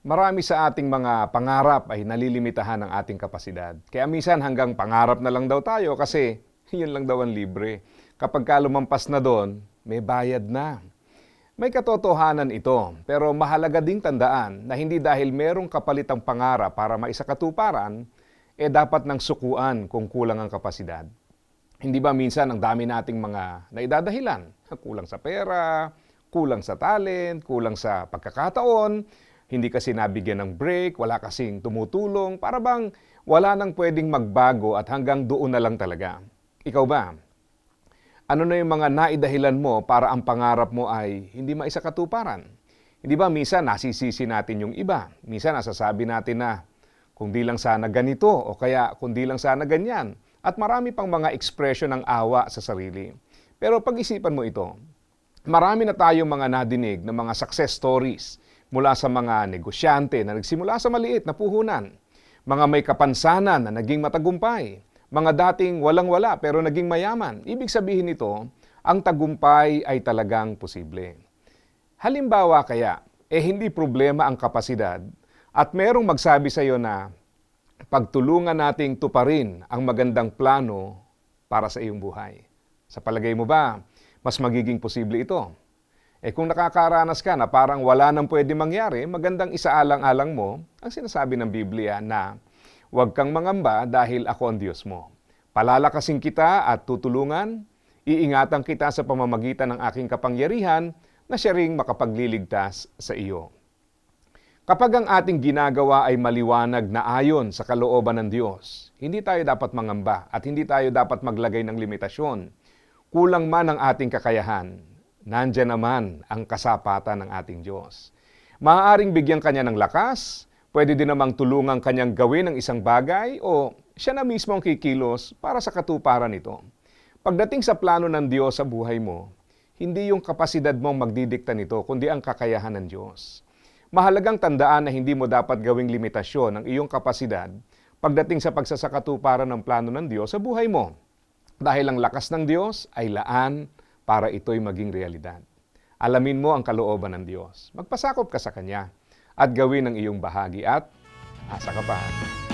Marami sa ating mga pangarap ay nalilimitahan ng ating kapasidad. Kaya minsan hanggang pangarap na lang daw tayo kasi yun lang daw ang libre. Kapag ka lumampas na doon, may bayad na. May katotohanan ito, pero mahalaga ding tandaan na hindi dahil merong kapalitang pangarap para maisakatuparan, eh dapat nang sukuan kung kulang ang kapasidad. Hindi ba minsan ang dami nating mga naidadahilan? Kulang sa pera, kulang sa talent, kulang sa pagkakataon, hindi kasi nabigyan ng break, wala kasing tumutulong, para bang wala nang pwedeng magbago at hanggang doon na lang talaga. Ikaw ba? Ano na yung mga naidahilan mo para ang pangarap mo ay hindi maisakatuparan? Hindi ba minsan nasisisi natin yung iba? Minsan nasasabi natin na kung di lang sana ganito o kaya kung di lang sana ganyan. At marami pang mga expression ng awa sa sarili. Pero pag-isipan mo ito, marami na tayong mga nadinig ng mga success stories mula sa mga negosyante na nagsimula sa maliit na puhunan, mga may kapansanan na naging matagumpay, mga dating walang-wala pero naging mayaman. Ibig sabihin nito, ang tagumpay ay talagang posible. Halimbawa kaya, eh hindi problema ang kapasidad at merong magsabi sa iyo na pagtulungan nating tuparin ang magandang plano para sa iyong buhay. Sa palagay mo ba, mas magiging posible ito? Eh kung nakakaranas ka na parang wala nang pwede mangyari, magandang isaalang-alang mo ang sinasabi ng Biblia na huwag kang mangamba dahil ako ang Diyos mo. Palalakasin kita at tutulungan, iingatan kita sa pamamagitan ng aking kapangyarihan na siya ring makapagliligtas sa iyo. Kapag ang ating ginagawa ay maliwanag na ayon sa kalooban ng Diyos, hindi tayo dapat mangamba at hindi tayo dapat maglagay ng limitasyon. Kulang man ang ating kakayahan, nandyan naman ang kasapatan ng ating Diyos. Maaaring bigyan kanya ng lakas, pwede din namang tulungan kanyang gawin ang isang bagay o siya na mismo ang kikilos para sa katuparan nito. Pagdating sa plano ng Diyos sa buhay mo, hindi yung kapasidad mong magdidikta nito, kundi ang kakayahan ng Diyos. Mahalagang tandaan na hindi mo dapat gawing limitasyon ang iyong kapasidad pagdating sa pagsasakatuparan ng plano ng Diyos sa buhay mo. Dahil ang lakas ng Diyos ay laan para ito'y maging realidad. Alamin mo ang kalooban ng Diyos. Magpasakop ka sa Kanya at gawin ang iyong bahagi at asa ka pa.